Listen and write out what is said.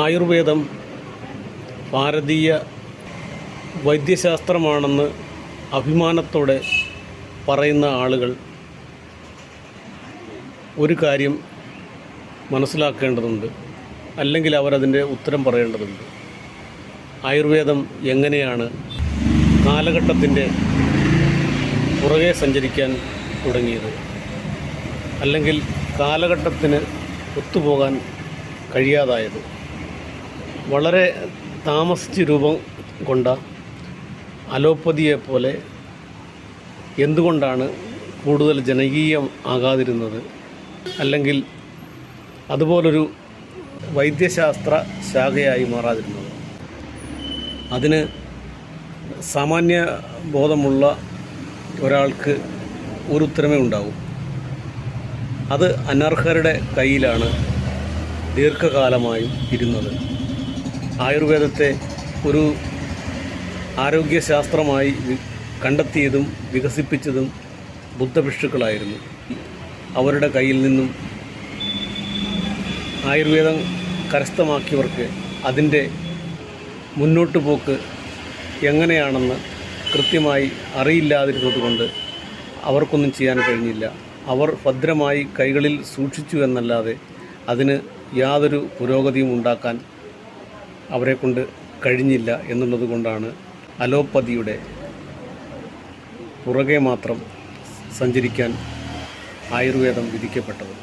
ആയുർവേദം ഭാരതീയ വൈദ്യശാസ്ത്രമാണെന്ന് അഭിമാനത്തോടെ പറയുന്ന ആളുകൾ ഒരു കാര്യം മനസ്സിലാക്കേണ്ടതുണ്ട് അല്ലെങ്കിൽ അവരതിന്റെ ഉത്തരം പറയേണ്ടതുണ്ട്. ആയുർവേദം എങ്ങനെയാണ് കാലഘട്ടത്തിന്റെ പുറകെ സഞ്ചരിക്കാൻ തുടങ്ങിയത്? അല്ലെങ്കിൽ കാലഘട്ടത്തിന് ഒത്തുപോകാൻ കഴിയാതായത്? വളരെ താമസിച്ച് രൂപം കൊണ്ട അലോപ്പതിയെ പോലെ എന്തുകൊണ്ടാണ് കൂടുതൽ ജനകീയം ആകാതിരുന്നത്? അല്ലെങ്കിൽ അതുപോലൊരു വൈദ്യശാസ്ത്ര ശാഖയായി മാറാതിരുന്നത്? അതിന് സാമാന്യ ബോധമുള്ള ഒരാൾക്ക് ഒരു ഉത്തരമേ ഉണ്ടാവും. അത് അനർഹരുടെ കയ്യിലാണ് ദീർഘകാലമായും ഇരുന്നത്. ആയുർവേദത്തെ ഒരു ആരോഗ്യശാസ്ത്രമായി കണ്ടെത്തിയതും വികസിപ്പിച്ചതും ബുദ്ധഭിക്ഷുക്കളായിരുന്നു. അവരുടെ കയ്യിൽ നിന്നും ആയുർവേദം കരസ്ഥമാക്കിയവർക്ക് അതിന്റെ മുന്നോട്ട് പോക്ക് എങ്ങനെയാണെന്ന് കൃത്യമായി അറിയില്ലാതിരുന്നതുകൊണ്ട് അവർക്കൊന്നും ചെയ്യാൻ കഴിഞ്ഞില്ല. അവർ ഭദ്രമായി കൈകളിൽ സൂക്ഷിച്ചു എന്നല്ലാതെ അതിന് യാതൊരു പുരോഗതിയും ഉണ്ടാക്കാൻ അവരെ കൊണ്ട് കഴിഞ്ഞില്ല എന്നുള്ളത് കൊണ്ടാണ് അലോപ്പതിയുടെ പുറകെ മാത്രം സഞ്ചരിക്കാൻ ആയുർവേദം വിധിക്കപ്പെട്ടത്.